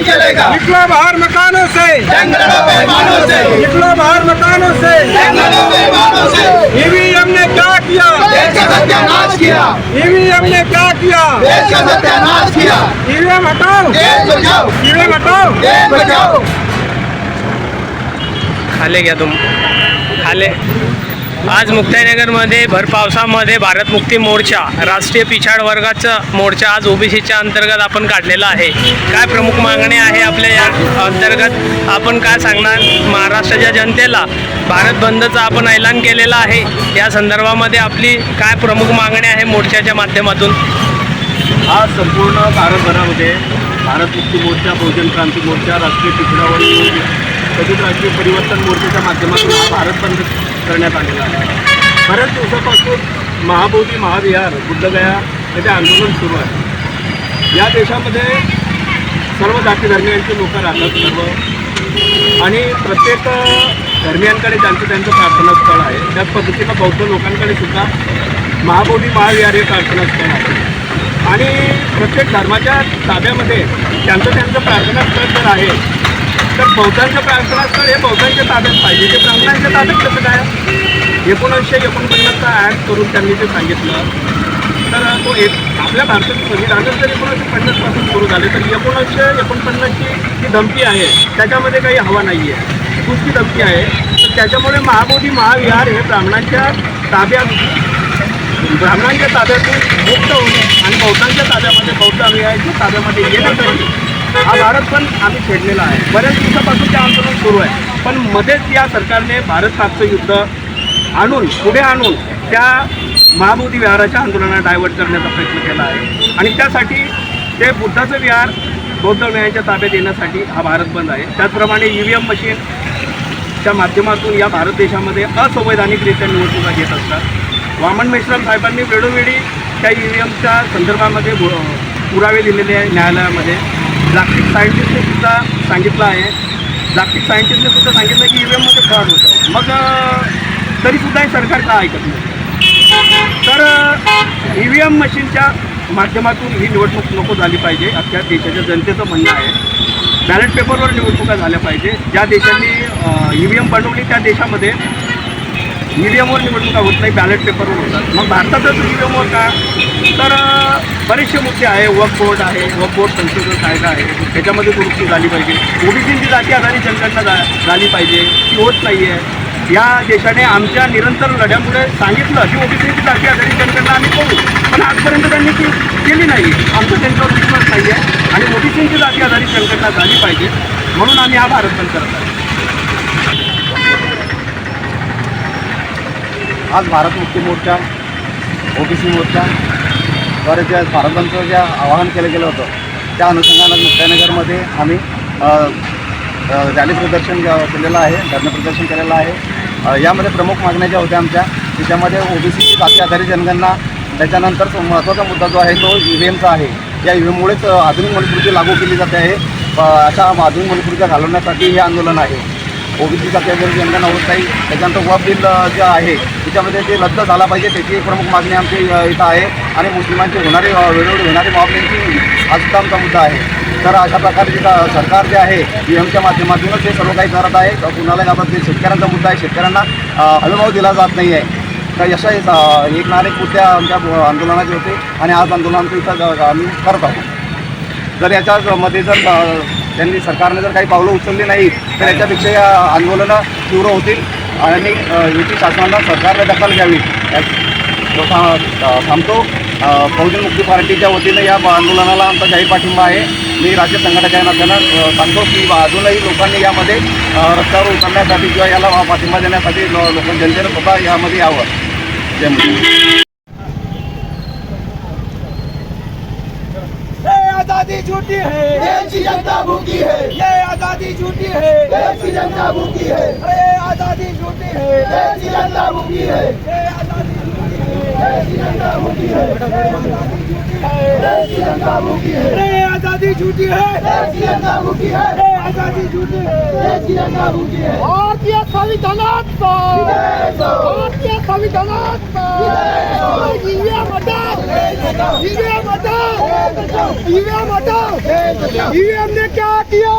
नहीं चलेगा निकलो बाहर मकानों से जंगलों में मानव से निकलो बाहर मकानों से जंगलों में मानव से ईवीएम ने क्या किया देश का सत्यानाश किया ईवीएम ने क्या किया देश का सत्यानाश किया ईवीएम हटाओ देश बचाओ ईवीएम हटाओ देश बचाओ खाले घ्या तुम खाले आज मुक्ताईनगरमध्ये भर पावसामध्ये भारत मुक्ती मोर्चा राष्ट्रीय पिछाड वर्गाचा मोर्चा आज ओबीसीच्या अंतर्गत आपण काढलेला आहे. काय प्रमुख मागणी आहे आपल्या या अंतर्गत? आपण काय सांगणार? महाराष्ट्राच्या जनतेला भारत बंदचा आपण ऐलान केलेला आहे. या संदर्भामध्ये आपली काय प्रमुख मागणी आहे मोर्चाच्या माध्यमातून? आज संपूर्ण भारतभरामध्ये भारत मुक्ती मोर्चा बहुजन क्रांती मोर्चा राष्ट्रीय पिछडावर मोर्चा तसेच राष्ट्रीय परिवर्तन मोर्चाच्या माध्यमातून हा भारत बंद करण्यात आलेला आहे. बऱ्याच दिवसापासून महाबोधी महाविहार बुद्धगया येथे आंदोलन सुरू आहे. या देशामध्ये सर्व जाती धर्मियांचे लोक राहतात सर्व. आणि प्रत्येक धर्मियांकडे त्यांचं त्यांचं प्रार्थनास्थळ आहे. त्याच पद्धतीनं बौद्ध लोकांकडे सुद्धा महाबोधी महाविहार हे प्रार्थनास्थळ आहे. आणि प्रत्येक धर्माच्या ताब्यामध्ये त्यांचं त्यांचं प्रार्थनास्थळ जर आहे तर बौद्धांचं प्रार्थनास्थळ हे बौद्धांच्या ताब्यात पाहिजे. ते ब्राह्मणांच्या ताब्यात कसं काय? एकोणीसशे एकोणपन्नासचा ॲक्ट करून त्यांनी ते सांगितलं. तर तो एक आपल्या भारताचं संविधानच जर एकोणीसशे पन्नासपासून सुरू झाले तर एकोणीसशे एकोणपन्नासची जी धमकी आहे त्याच्यामध्ये काही हवा नाही आहे कुठची धमकी आहे तर त्याच्यामुळे महाबोधी महाविहार हे ब्राह्मणांच्या ताब्यात ब्राह्मणांच्या ताब्यातून मुक्त होणे आणि बौद्धांच्या ताब्यामध्ये बौद्ध अनुयायांच्या ताब्यामध्ये येण्यासाठी हा भारत पण आम्ही छेडलेला आहे. बऱ्याच दिवसापासून ते आंदोलन सुरू आहे. पण मध्येच या सरकारने भारत पाकचं युद्ध आणून पुढे आणून त्या महाबोधी विहाराच्या आंदोलनाला डायव्हर्ट करण्याचा प्रयत्न केला आहे. आणि त्यासाठी ते बुद्धाचं विहार बौद्ध वेळांच्या ताब्यात येण्यासाठी हा भारत बंद आहे. त्याचप्रमाणे ई व्ही एम मशीनच्या माध्यमातून या भारत देशामध्ये असंवैधानिकरित्या निवडणुका घेत असतात. वामन मेश्राम साहेबांनी वेळोवेळी त्या ई व्ही एमच्या संदर्भामध्ये पुरावे दिलेले आहे न्यायालयामध्ये. जागतिक सायंटिस्टने सुद्धा सांगितलं आहे. जागतिक सायंटिस्टने सुद्धा सांगितलं की ई व्ही एममध्ये फ्रॉड होतं. मग तरीसुद्धा हे सरकार का ऐकत नाही? तर ई व्ही एम मशीनच्या माध्यमातून ही निवडणूक नको झाली पाहिजे. अख्ख्या देशाच्या जनतेचं म्हणणं आहे. बॅलेट पेपरवर निवडणुका झाल्या पाहिजे. ज्या देशांनी ई व्ही एम बनवली त्या देशामध्ये मीडियमवर निवडणुका होत नाही बॅलेट पेपरवर होतात. मग भारतातच ई का? तर बरेचसे मुद्दे आहे. वक बोर्ड आहे वक बोर्ड संशोधन कायदा आहे. त्याच्यामध्ये दुरुस्ती झाली पाहिजे. ओबीसीची जाती आधारित जनगणना झाली पाहिजे. ती होत नाही आहे या देशाने आमच्या निरंतर लढ्यामुळे सांगितलं की ओबीसीची जाती आधारित जनगणना आम्ही करू. पण आजपर्यंत त्यांनी ती केली नाही. आमचा त्यांच्यावर विश्वास नाही आहे आणि ओबीसीची जाती आधारित जनगणना झाली पाहिजे. म्हणून आम्ही हा भारत बंद करत आहे आज भारत मुक्ती मोर्चा ओबीसी मोर्चा द्वारे जे ज्या बंदचं जे आवाहन केलं गेलं होतं त्या अनुषंगानं मुक्तानगरमध्ये आम्ही रॅली प्रदर्शन केलेलं आहे धरणं प्रदर्शन केलेलं आहे. यामध्ये प्रमुख मागण्या ज्या होत्या आमच्या त्याच्यामध्ये ओबीसी जाती आधारित जनगणना त्याच्यानंतर महत्त्वाचा मुद्दा जो आहे तो ई व्ही एमचा आहे. या ई व्ही एममुळेच आधुनिक मनुस्मृती लागू केली जाते आहे. अशा आधुनिक मनुस्मृत्या घालवण्यासाठी हे आंदोलन आहे. ओबीसीचा केंद्र आधारित जनगणना होत नाही. त्याच्यानंतर वफ बिल जे आहे त्याच्यामध्ये ते रद्द झाला पाहिजे त्याची एक प्रमुख मागणी आमची इथं आहे. आणि मुस्लिमांची होणारी वेळोवेळी होणारी मॉबलिंगची हा सुद्धा आमचा मुद्दा आहे. तर अशा प्रकारे सरकार जे आहे ई एमच्या माध्यमातूनच हे सर्व काही करत आहे. कुणाला गावात ते शेतकऱ्यांचा मुद्दा आहे शेतकऱ्यांना अ, हमीभाव दिला जात नाही आहे. तर यशा एक ना अनेक मुद्दे आमच्या आंदोलनाचे होते. आणि आज आंदोलन आमचं इथं आम्ही करत आहोत. जर याच्यामध्ये जर त्यांनी सरकारने जर काही पावलं उचलली नाही तर याच्यापेक्षा या आंदोलनं तीव्र होतील आणि युती शासनानं शासनाला सरकारने दखल घ्यावी. सांगतो थांबतो बहुजन मुक्ती पार्टीच्या वतीनं या आंदोलनाला आमचा जाहीर पाठिंबा आहे. मी राज्य संघटक नात्यानं सांगतो की अजूनही लोकांनी यामध्ये रस्त्यावर उतरण्यासाठी किंवा याला पाठिंबा देण्यासाठी लोक जनतेनं स्वतः यामध्ये यावं. जय मुली ये आजादी झूठी है देश की जनता भूखी है ये आजादी झूठी है। देश की जनता भूखी है। अरे आजादी झूठी है। देश की जनता भूखी है। आजादी है। है। अरे आजादी झूठी है। है। आजादी झूठी है। भारतीय संविधानाचा भारतीय ईव्हीएम हटाओ ईवीएम हटाओ ईवीएम हटाओ ईवीएम ने क्या किया?